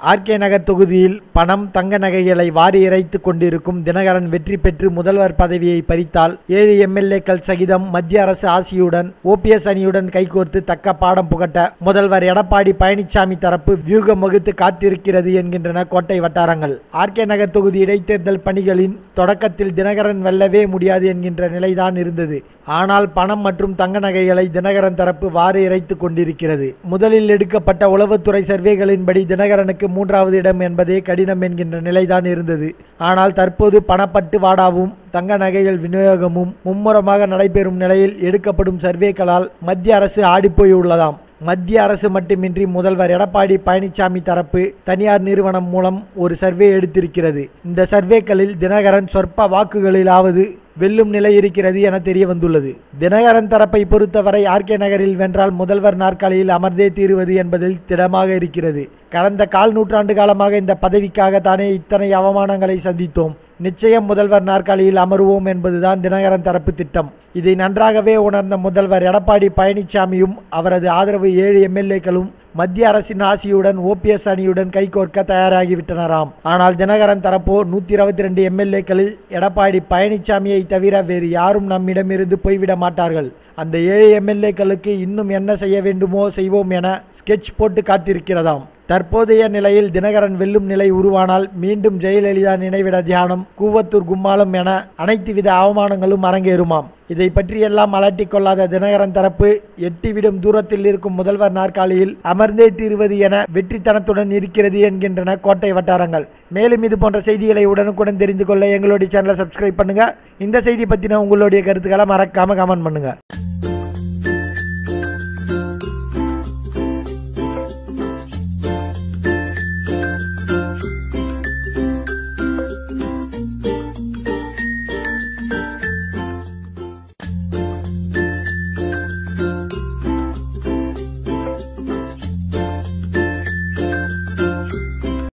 RK நகர் தொகுதியில் பணம் தங்க நகைகளை வாரி இறைத்து கொண்டிருக்கும் தினகரன் வெற்றி பெற்று முதல்வர் பதவியை பறித்தால் ஏழு எம்எல்ஏக்கள் சகிதம் மத்திய அரசு ஆசியுடன் ஓபிஎஸ் அணியுடன் கைகோர்த்து தக்க பாடம் புகட்ட முதல்வர் எடப்பாடி பழனிசாமி தரப்பு வியூகம் வகுத்து காத்திருக்கிறது என்கின்றன கோட்டை வட்டாரங்கள். ஆர்கே நகர் தொகுதி இடைத்தேர்தல் பணிகளின் தொடக்கத்தில் தினகரன் வெல்லவே முடியாது என்கின்ற நிலைதான் இருந்தது. ஆனால் பணம் மற்றும் தங்க நகைகளை தினகரன் தரப்பு வாரி இறைத்து கொண்டிருக்கிறது. முதலில் எடுக்கப்பட்ட உளவுத்துறை சர்வேகளின்படி தினகரனுக்கு மூன்றாவது இடம் என்பதே கடினம் என்கின்ற நிலைதான் இருந்தது. ஆனால் தற்போது பணப்பட்டு வாடாவும் தங்க நகைகள் விநியோகமும் மும்முரமாக நடைபெறும் நிலையில் எடுக்கப்படும் சர்வேக்களால் மத்திய அரசு ஆடிப்போயுள்ளதாம் மத்திய அரசு மட்டுமின்றி முதல்வர் எடப்பாடி பழனிசாமி தரப்பு தனியார் நிறுவனம் மூலம் ஒரு சர்வே எடுத்திருக்கிறது. இந்த சர்வேக்களில் தினகரன் சொற்ப வாக்குகளிலாவது வெல்லும் நிலை இருக்கிறது என தெரிய வந்துள்ளது. தினகரன் தரப்பை பொறுத்தவரை ஆர்கே நகரில் வென்றால் முதல்வர் நாற்காலியில் அமர்ந்தே தீருவது என்பதில் திடமாக இருக்கிறது. கடந்த கால் நூற்றாண்டு காலமாக இந்த பதவிக்காக தானே இத்தனை அவமானங்களை சந்தித்தோம். நிச்சயம் முதல்வர் நாற்காலியில் அமருவோம் என்பதுதான் தினகரன் தரப்பு திட்டம். இதை நன்றாகவே உணர்ந்த முதல்வர் எடப்பாடி பழனிசாமியும் அவரது ஆதரவு ஏழு எம்எல்ஏக்களும் மத்திய அரசின் ஆசியுடன் ஓபிஎஸ் அணியுடன் கைகோர்க்க தயாராகிவிட்டனராம். ஆனால் தினகரன் தரப்போ நூற்றி இருபத்தி ரெண்டு எம்எல்ஏக்களில் எடப்பாடி பழனிசாமியை தவிர வேறு யாரும் நம்மிடமிருந்து போய்விட மாட்டார்கள். அந்த ஏழு எம்எல்ஏக்களுக்கு இன்னும் என்ன செய்ய வேண்டுமோ செய்வோம் என ஸ்கெட்ச் போட்டு காத்திருக்கிறதாம். தற்போதைய நிலையில் தினகரன் வெல்லும் நிலை உருவானால் மீண்டும் ஜெயலலிதா நினைவிட தியானம் கூவத்தூர் கும்மாளம் என அனைத்து வித அவமானங்களும் அரங்கேறுமாம். இதை பற்றியெல்லாம் அலட்டிக் கொள்ளாத தினகரன் தரப்பு எட்டிவிடும் தூரத்தில் இருக்கும் முதல்வர் நாற்காலியில் அமர்ந்தே தீர்வது என வெற்றித்தனத்துடன் இருக்கிறது என்கின்றன கோட்டை வட்டாரங்கள். மேலும் இது போன்ற செய்திகளை உடனுக்குடன் தெரிந்து கொள்ள எங்களுடைய சேனலை சப்ஸ்கிரைப் பண்ணுங்க. இந்த செய்தி பற்றின உங்களுடைய கருத்துக்களை மறக்காம கமெண்ட் பண்ணுங்க.